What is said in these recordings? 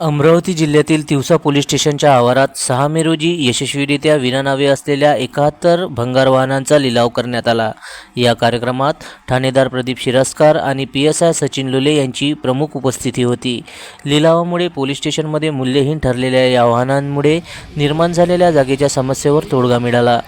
अमरावती जिल्ह्यातील तिवसा पोलीस स्टेशनच्या आवारात सहा मे रोजी यशस्वीरित्या विनानावे असलेल्या एकाहत्तर भंगार वाहनांचा लिलाव करण्यात आला. या कार्यक्रमात ठाणेदार प्रदीप शिरस्कार आणि P S I Sachin Lule यांची प्रमुख उपस्थिती होती. लिलावामुळे पोलीस स्टेशनमध्ये मूल्यहीन ठरलेल्या या वाहनांमुळे निर्माण झालेल्या जागेच्या समस्येवर तोडगा मिळाला.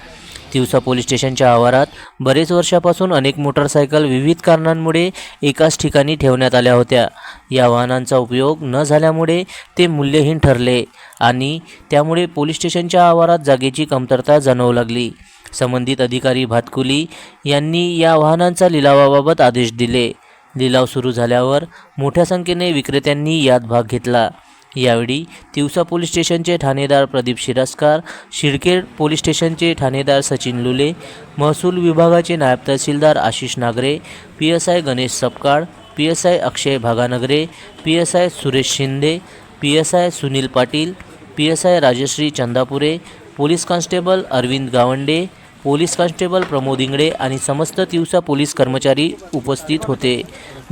तिवसा पोलीस स्टेशनच्या आवारात बरेच वर्षापासून अनेक मोटारसायकल विविध कारणांमुळे एकाच ठिकाणी ठेवण्यात आल्या होत्या. या वाहनांचा उपयोग न झाल्यामुळे ते मूल्यहीन ठरले आणि त्यामुळे पोलीस स्टेशनच्या आवारात जागेची कमतरता जाणवू लागली. संबंधित अधिकारी भातकुली यांनी या वाहनांचा लिलावाबाबत आदेश दिले. लिलाव सुरू झाल्यावर मोठ्या संख्येने विक्रेत्यांनी यात भाग घेतला. यावेळी तिवसा पोलीस स्टेशनचे ठाणेदार प्रदीप शिरस्कार शिरखेड पोलीस स्टेशनचे ठाणेदार सचिन लुले महसूल विभागाचे नायब तहसीलदार Ashish Nagre P S I Ganesh Sapkal P S I Akshay Bhaganagare P S I Suresh Shinde P S I Sunil Patil P S I Rajashree Chandapure police constable Arvind Gawande police constable Pramod Ingde आणि समस्त Tiwasa police कर्मचारी उपस्थित होते.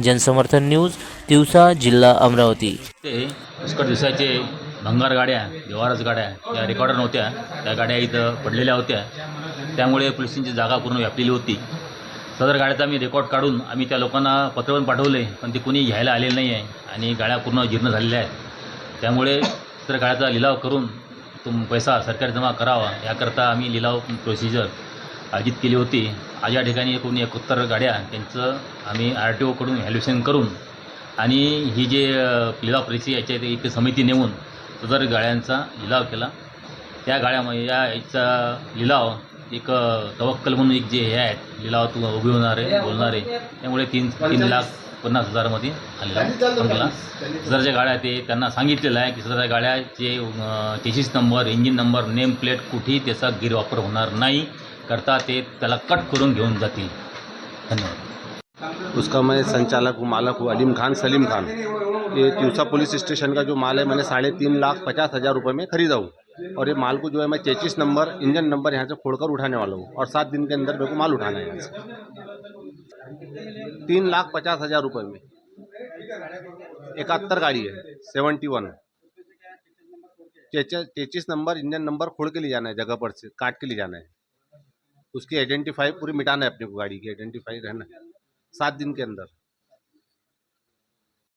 जनसमर्थन news Tiwasa जिल्हा अमरावती. ते पुष्कळ दिवसाचे भंगार गाड्या व्यवहारच गाड्या या रेकॉर्डर नव्हत्या त्या गाड्या इथं पडलेल्या होत्या. त्यामुळे पोलिसांची जागा पूर्ण व्यापलेली होती. सदर गाड्याचा आम्ही रेकॉर्ड काढून आम्ही त्या लोकांना पत्र पण पाठवले पण ते कोणी घ्यायला आलेलं नाही आहे आणि गाड्या पूर्ण जीर्ण झालेल्या आहेत. त्यामुळे तर गाड्याचा लिलाव करून तुम पैसा सरकारी जमा करावा याकरता आम्ही लिलाव प्रोसिजर आयोजित केली होती. आज या ठिकाणी एकूण एकोत्तर गाड्या त्यांचं आम्ही आर टी ओकडून व्हॅल्युएशन करून आणि ही जे लिलाव परीक्षा याच्या एक समिती नेमून सदर गाड्यांचा लिलाव केला त्या गाड्यामध्ये या याचा लिलाव एक तवक्कल म्हणून एक जे हे आहेत लिलाव तू उभे होणारे बोलणारे त्यामुळे तीन तीन लाख पन्नास हजारामध्ये संपला सदरच्या गाड्या ते त्यांना सांगितलेलं आहे की सदरच्या गाड्याचे chassis number engine number name plate कुठेही त्याचा गैरवापर होणार नाही. करता ते त्याला कट करून घेऊन जातील. धन्यवाद. उसका मैं संचालक हूँ, मालक हूँ, अलीम खान, सलीम खान। ये तिवसा पुलिस स्टेशन का जो माल है, मैंने साढ़े तीन लाख पचास हज़ार रुपये में खरीदा हूँ। और ये माल को जो है, मैं चेचिस नंबर, इंजन नंबर यहाँ से खोलकर उठाने वाला हूँ और सात दिन के अंदर मेरे को माल उठाना है यहाँ से। तीन लाख पचास हज़ार रुपये में। इकहत्तर गाड़ी है सेवेंटी वन। है चेचिस नंबर, इंजन नंबर खोल के ले जाना है, जगह पर से, काट के ले जाना है। उसकी आइडेंटिफाई पूरी मिटाना है अपने को गाड़ी की आइडेंटिफाई रहना है। सात दिन के अंदर।